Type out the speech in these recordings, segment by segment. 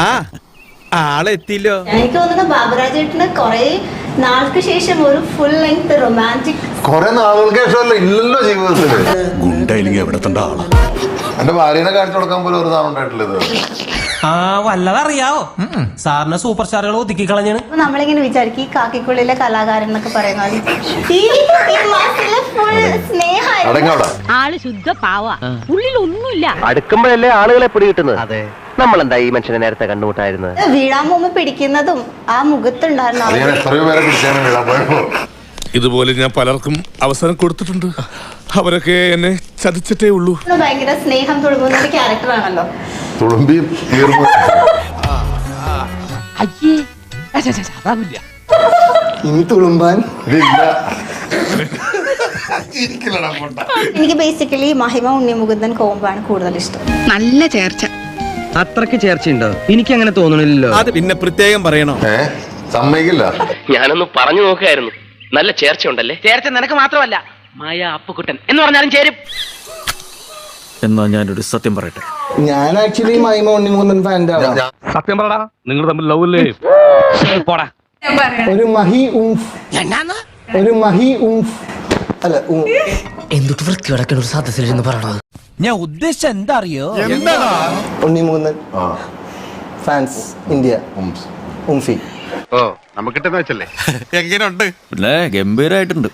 ആ ആളെത്തില്ലോ. എനിക്ക് തോന്നുന്നു ബാബുരാജേട്ടന് കൊറേ നാൾക്ക് ശേഷം ഒരു ഫുൾ ലെങ്ത് റൊമാന്റിക് കൊറേ നാളുകൾക്ക് ശേഷമല്ല ഇല്ലല്ലോ ജീവിതത്തിൽ. ഗുണ്ടായില്ലെങ്കിൽ എവിടെ തണ്ട ആളാ? എന്റെ ഭാര്യനെ കാണിച്ചു കൊടുക്കാൻ പോലും ഒരു നാളും ഉണ്ടായിട്ടില്ല ഇത്. ആ വല്ലതറിയാവോ? സാറിന് സൂപ്പർ സ്റ്റാറുകൾ ഒതുക്കി കളഞ്ഞാണ് നമ്മളിങ്ങനെ വിചാരിക്കും ഈ കാക്കിക്കുള്ളിലെ കലാകാരൻ എന്നൊക്കെ പറയുന്നത് ആൾ ശുദ്ധ പാവ. ഉള്ളിലൊന്നുമില്ല. അടുക്കുമ്പോഴല്ലേ ആളുകളെ പിടി കിട്ടുന്നത് അതെ. നമ്മളെന്താ ഈ മനുഷ്യനെ നേരത്തെ കണ്ടുമുട്ടായിരുന്നത് വീഴാൻ പോകുമ്പോ പിടിക്കുന്നതും ആ മുഖത്തുണ്ടായിരുന്ന ഇതുപോലെ ഞാൻ പലർക്കും അവസരം കൊടുത്തിട്ടുണ്ട്. അവരൊക്കെ എന്നെ ചതിച്ചിട്ടേ ഉള്ളൂ. ഭയങ്കര സ്നേഹം തുടങ്ങുന്ന ഒരു ക്യാരക്ടറാണല്ലോ തുളുമ്പി അയ്യേ. അതാവില്ല. ഇനി തുളുമ്പാൻ എനിക്ക് ബേസിക്കലി മഹിമ ഉണ്ണിമുകുന്ദൻ കോമ്പാണ് കൂടുതൽ ഇഷ്ടം. നല്ല ചേർച്ച. അത്രയ്ക്ക് ചേർച്ച ഉണ്ടോ എനിക്ക് അങ്ങനെ തോന്നണില്ലല്ലോ. അത് പിന്നെ പ്രത്യേകം പറയണോ? സമ്മതിക്കില്ല. ഞാനൊന്ന് പറഞ്ഞു നോക്കായിരുന്നു. നല്ല ചേർച്ച ഉണ്ടല്ലേ ചേർച്ച നിനക്ക് മാത്രമല്ല. മായ അപ്പുക്കുട്ടൻ എന്ന് പറഞ്ഞാലും ചേരും. എന്നാ ഞാനൊരു സത്യം പറയട്ടെ. ഞാൻ ആക്ച്വലി മൈമ ഉണ്ണിമുകുന്ദൻ ഫാന്റെ സത്യം പറടാ. നിങ്ങൾ തമ്മിൽ ലവ് അല്ലേ പോടാ ഒരു മഹി ഉംഫ്. ഒരു മഹി ഉംഫ്. അല്ല എന്തൊട്ട് വൃത്തി കിടക്കണ ഒരു സദസ്സിലിരുന്ന് പറയണത്? ഞാൻ ഉദ്ദേശിച്ച എന്താ അറിയോ ഉണ്ണിമുകുന്ദൻ. ആ. Fans India. ഉംഫി. ഓ നമുക്ക് വെച്ചല്ലേ? എങ്ങനെയുണ്ട്? പിന്നെ ഗംഭീരായിട്ടുണ്ട്.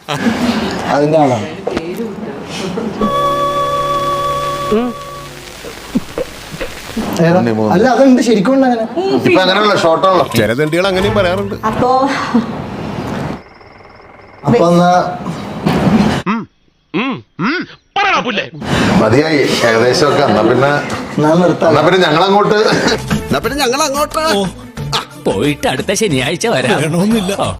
അതിന്റെ ആളാണ് അല്ല അതുണ്ട് ശരിക്കും ഉണ്ട് അങ്ങനെ. ഇപ്പൊ അങ്ങനെയല്ല ഷോർട്ടാണല്ലോ ചില തെണ്ടികൾ അങ്ങനെയും പറയാറുണ്ട്. അപ്പോ അപ്പൊ എന്നാ മതിയായി ഏകദേശം ഒക്കെ എന്നാ പിന്നെ എന്നാ പിന്നെ ഞങ്ങളങ്ങോട്ട്. എന്നാ പിന്നെ ഞങ്ങൾ അങ്ങോട്ട് പോയിട്ട് അടുത്ത ശനിയാഴ്ച വരാം.